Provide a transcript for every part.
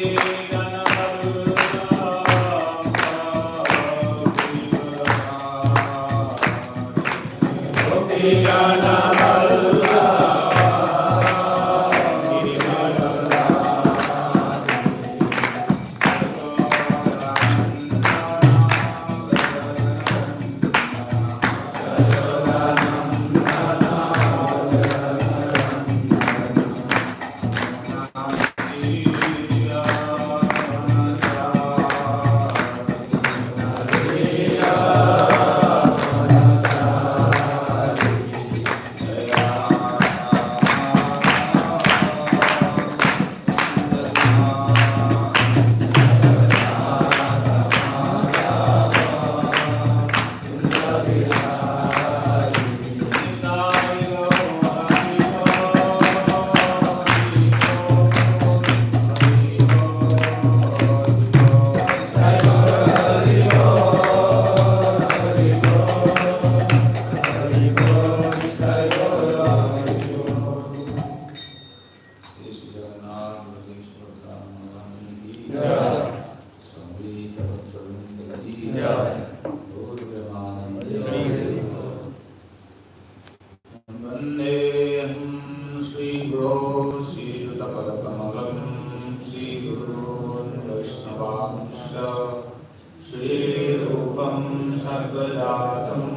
Amen. सर्गजातं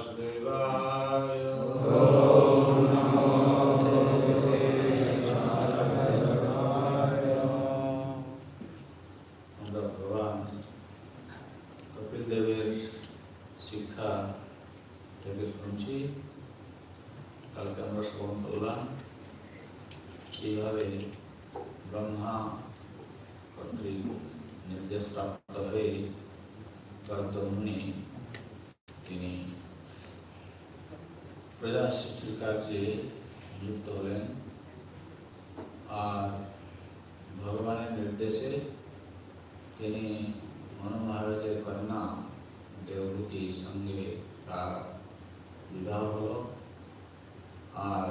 No te preocupes, no te preocupes, no te preocupes. No te. প্রজা সৃষ্টির কার্যে যুক্ত হলেন। আর ভগবানের নির্দেশে তিনি মনু মহারাজের কন্যা দেবভূতির সঙ্গে তার বিবাহ হলো। আর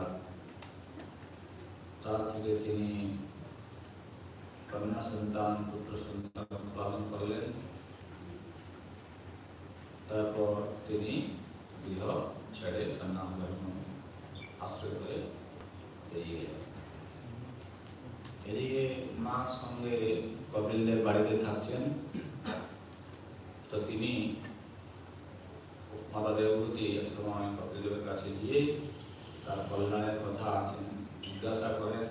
তার থেকে তিনি কন্যা সন্তান, পুত্র সন্তান পালন করলেন। তারপর তিনি গৃহ ছেড়ে সন্ন্যাস ধর্ম আশ্রয় করে বেরিয়ে গেলেন এদিকে মার সঙ্গে কপিলদের বাড়িতে থাকছেন। তো তিনি মাতা দেবভূতি সময় কপিলদেবের কাছে গিয়ে তার কল্যাণের কথা জিজ্ঞাসা করেন।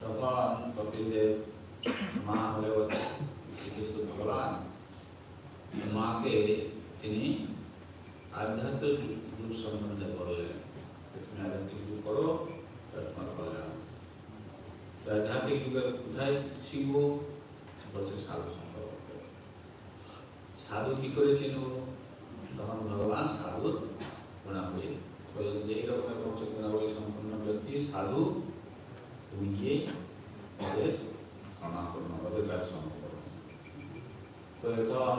তখন কপিলদেব মা হলেও কিন্তু ভগবান মাকে তিনি আধ্যাত্মিক যুগ সম্বন্ধে বললেন তুমি আধ্যাত্মিক যুগ করো? তোমার তো আধ্যাত্মিক যুগের কোথায় শিখব বলছে, সাধু সম্পর্ক সাধু কি করে চিনব? তখন ভগবান সাধুর গুণাবলী বললেন যে এই রকমের ভক্ত গুণাবলী সম্পন্ন ব্যক্তি সাধু, তুমি গিয়ে ওদের করুন ওদের সমাপ্ত করুন তো এখন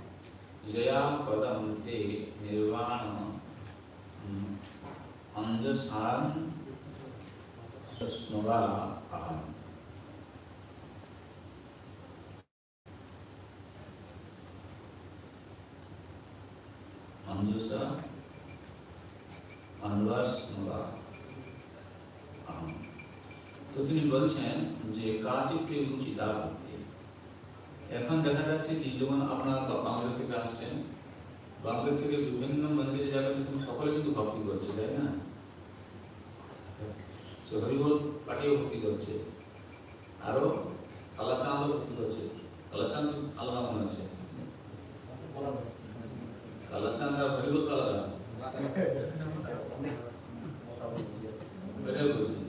मनोगोचरा जया पदम ते निर्वाण अंजसान स्मरा अहम अंजुसा अनवास्मरा अहम তো তিনি বলছেন যে কাজকে রুচিতা ভক্তি এখন দেখা যাচ্ছে যে যেমন আপনারা তো বাংলা থেকে আসছেন বাংলা থেকে বিভিন্ন মন্দিরে যাবেন সকলে কিন্তু ভক্তি করছে, তাই না? হরিবোল পাঠিয়ে ভক্তি করছে, আরও আল্লাহ চাঁদও ভক্তি করছে আল্লাহ চাঁদ আল্লাহ মনে আছে আল্লাহ চাঁদ আর হরিবোল আলাদা এটাই বলছি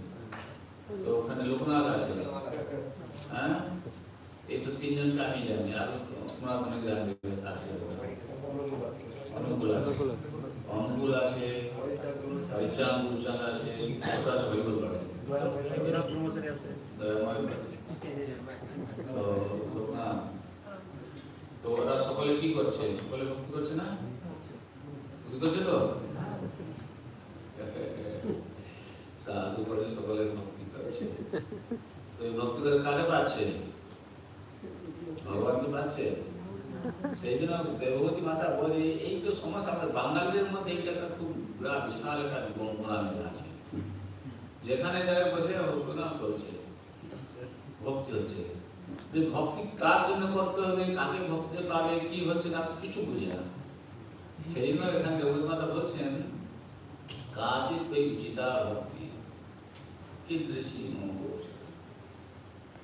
তো ওখানে লোকনাথ আছে হ্যাঁ এই তো তিনজনকে আমি জানি আর তোমরা অনেক জানবে আছে অনুকূল আছে। তো তো ওরা সকলে কি করছে? সকলে ভক্তি করছে না? ভক্তি করছে তো? সাধু করে সকলে ভক্তি করছে। তো এই ভক্তি করে পাচ্ছে? ভগবানকে পাচ্ছে? সেই জন্য দেবভূতি মাতা বলে এই তো সমস্যা আমাদের বাঙালিদের মধ্যে এইটা একটা খুব বিরাট, বিশাল একটা গোনামের আছে। যেখানে যায় বসে ভক্তনাম চলছে ভক্তি হচ্ছে। ভক্তি কার জন্য করতে হবে, কাকে ভক্তি পাবে, কি হচ্ছে না কিছু বুঝে না। সেই জন্য এখানে দেবভূতি মাতা বলছেন, কাজে कोई উচিতা ভক্তি, কি দৃষ্টি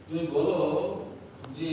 তুমি বলো যে